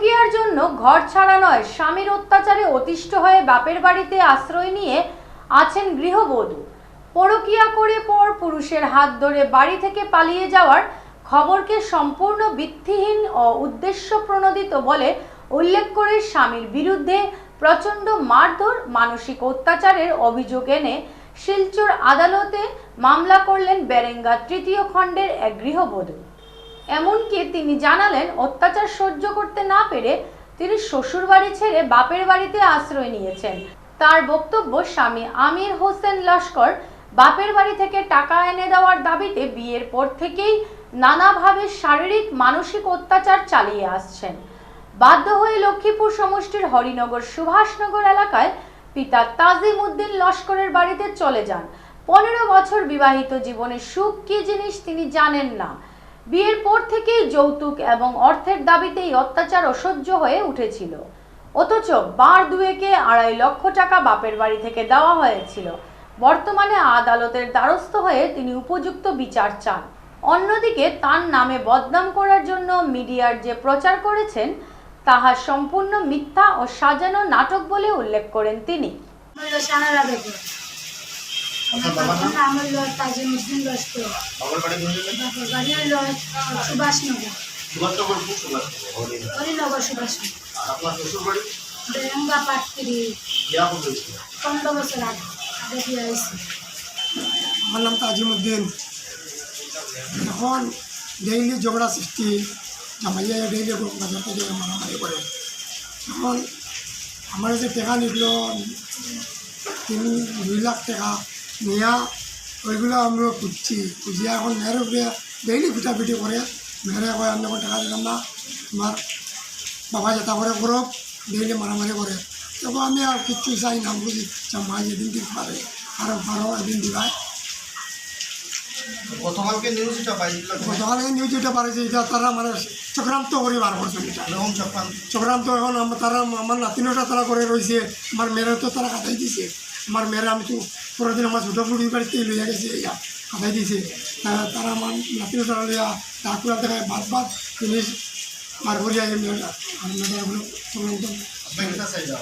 পরকীয়ার জন্য ঘর ছাড়া নয়, স্বামীর অত্যাচারে অতিষ্ঠ হয়ে বাপের বাড়িতে আশ্রয় নিয়ে আছেন গৃহবধূ। পরকীয়া করে পর পুরুষের হাত ধরে বাড়ি থেকে পালিয়ে যাওয়ার খবরকে সম্পূর্ণ ভিত্তিহীন ও উদ্দেশ্য প্রণোদিত বলে উল্লেখ করে স্বামীর বিরুদ্ধে প্রচণ্ড মারধর, মানসিক অত্যাচারের অভিযোগ এনে শিলচর আদালতে মামলা করলেন বেরেঙ্গা তৃতীয় খণ্ডের এক গৃহবধূ। এমনকি তিনি জানালেন, অত্যাচার সহ্য করতে না পেরে তিনি শ্বশুর বাড়ি ছেড়ে বাপের বাড়িতে আশ্রয় নিয়েছেন। তার বক্তব্য, স্বামী আমির হোসেন লস্কর বাপের বাড়ি থেকে টাকা এনে দেওয়ার দাবিতে বিয়ের পর থেকেই নানাভাবে শারীরিক, মানসিক অত্যাচার চালিয়ে আসছেন। বাধ্য হয়ে লক্ষ্মীপুর সমষ্টির হরিনগর সুভাষনগর এলাকায় পিতা তাজিম উদ্দিন লস্করের বাড়িতে চলে যান। পনেরো বছর বিবাহিত জীবনে সুখ কি জিনিস তিনি জানেন না। বিয়ের পর থেকেই যৌতুক এবং অর্থের দাবিতেই অত্যাচার অসহ্য হয়ে উঠেছিল। অথচ বার দুয়েকে আড়াই লক্ষ টাকা বাপের বাড়ি থেকে দেওয়া হয়েছিল। বর্তমানে আদালতের দ্বারস্থ হয়ে তিনি উপযুক্ত বিচার চান। অন্যদিকে তার নামে বদনাম করার জন্য মিডিয়ার যে প্রচার করেছেন, তাহা সম্পূর্ণ মিথ্যা ও সাজানো নাটক বলে উল্লেখ করেন তিনি। আপনার বাবার নাম? আমার লয় তাজিমুদ্দিন লস্কর বাবার বাড়ি কোথায় বাপের বাড়ি হলো সুভাষনগর। সুভাষনগর খুব সুভাষনগর? হরিনগর সুভাষনগর। আর আপনার শ্বশুর বাড়ি? বেরেঙ্গা পাটকিরি বিয়া কবে হয়েছিল পনেরো বছর আগে আগে দিয়ে আইসি আমার নাম তাজিমুদ্দিন এখন ডেইলি ঝগড়া সৃষ্টি। জামাইয়া ডেইলি বাজার থেকে মারামারি করে। এখন আমার যে টাকা নিল তিন দুই লাখ টাকা। নেয়া ওইগুলো আমরা খুঁজছি। খুঁজিয়া এখন মেয়ের উপরে ডেইলি পিটাপিটি করে। মেয়েরে কয় আমি টাকা দিলাম না। তোমার বাবা যেটা করে করো ডেইলি মারামারি করে। তবে আমি আর কিচ্ছু চাই না বুঝি? জামাই যেদিন দিতে পারে আরও বারো এদিন দিবায় গতকালকে নিউজ এটা পাইছিল গতকালে নিউজ যেটা পারেছে এটা তারা মানে চক্রান্ত করি বার করছে এটা এরকম চক্রান্ত চক্রান্ত এখন আমার তারা আমার নাতিনটা তারা করে রয়েছে আমার মেয়েরা তো তারা কাটাই দিছে আমার মেয়েরা আমি তো পরের দিন আমার ছোটো ফুটি বাড়িতে লইয়া গেছে ইয়া কাটাই দিছে তারা আমার নাতিনটা লইয়া ডাকুরা দেখায় বাদ বাদ জিনিস বার করিয়া মেয়েটা আর মেয়েটা চক্রান্ত